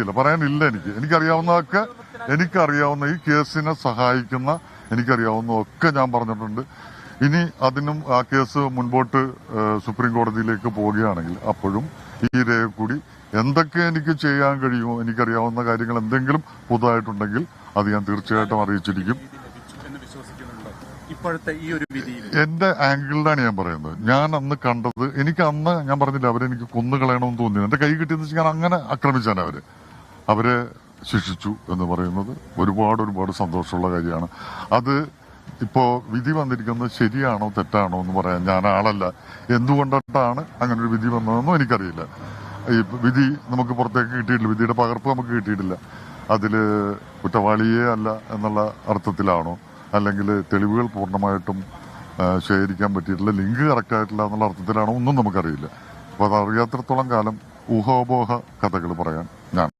എനിക്കറിയില്ല പറയാനില്ല എനിക്ക്. എനിക്കറിയാവുന്നതൊക്കെ എനിക്കറിയാവുന്ന ഈ കേസിനെ സഹായിക്കുന്ന എനിക്കറിയാവുന്നതൊക്കെ ഞാൻ പറഞ്ഞിട്ടുണ്ട്. ഇനി അതിനും ആ കേസ് മുൻപോട്ട് സുപ്രീം കോടതിയിലേക്ക് പോവുകയാണെങ്കിൽ അപ്പോഴും ഈ രേഖ കൂടി എന്തൊക്കെ എനിക്ക് ചെയ്യാൻ കഴിയുമോ എനിക്കറിയാവുന്ന കാര്യങ്ങൾ എന്തെങ്കിലും പുതുതായിട്ടുണ്ടെങ്കിൽ അത് ഞാൻ തീർച്ചയായിട്ടും അറിയിച്ചിരിക്കും. ഇപ്പോഴത്തെ ഈ ഒരു വിധിയിൽ. എന്റെ ആംഗിളിലാണ് ഞാൻ പറയുന്നത്. ഞാൻ അന്ന് കണ്ടത് എനിക്ക് അന്ന് ഞാൻ പറഞ്ഞില്ല അവരെനിക്ക് കൊന്നുകളയണമെന്ന് തോന്നി എന്റെ കൈ കിട്ടിയെന്ന് വെച്ചാൽ ഞാൻ അങ്ങനെ ആക്രമിച്ചാണ് അവർ. അവരെ ശിക്ഷിച്ചു എന്ന് പറയുന്നത് ഒരുപാട് ഒരുപാട് സന്തോഷമുള്ള കാര്യമാണ്. അത് ഇപ്പോ വിധി വന്നിരിക്കുന്നത് ശരിയാണോ തെറ്റാണോ എന്ന് പറയാൻ ഞാൻ ആളല്ല. എന്തുകൊണ്ടിട്ടാണ് അങ്ങനെ ഒരു വിധി വന്നതെന്നും എനിക്കറിയില്ല. ഈ വിധി നമുക്ക് പുറത്തേക്ക് കിട്ടിയിട്ടില്ല. വിധിയുടെ പകർപ്പ് നമുക്ക് കിട്ടിയിട്ടില്ല. അതിൽ കുറ്റവാളിയേ അല്ല എന്നുള്ള അർത്ഥത്തിലാണോ? അല്ലെങ്കിൽ തെളിവുകൾ പൂർണമായിട്ടും ശേഖരിക്കാൻ പറ്റിയിട്ടില്ല ലിങ്ക് കറക്റ്റ് ആയിട്ടില്ല എന്നുള്ള അർത്ഥത്തിലാണോ? ഒന്നും നമുക്കറിയില്ല. അപ്പൊ അത് അറിയാത്രത്തോളം കാലം ഊഹോപോഹ കഥകൾ പറയാൻ ഞാൻ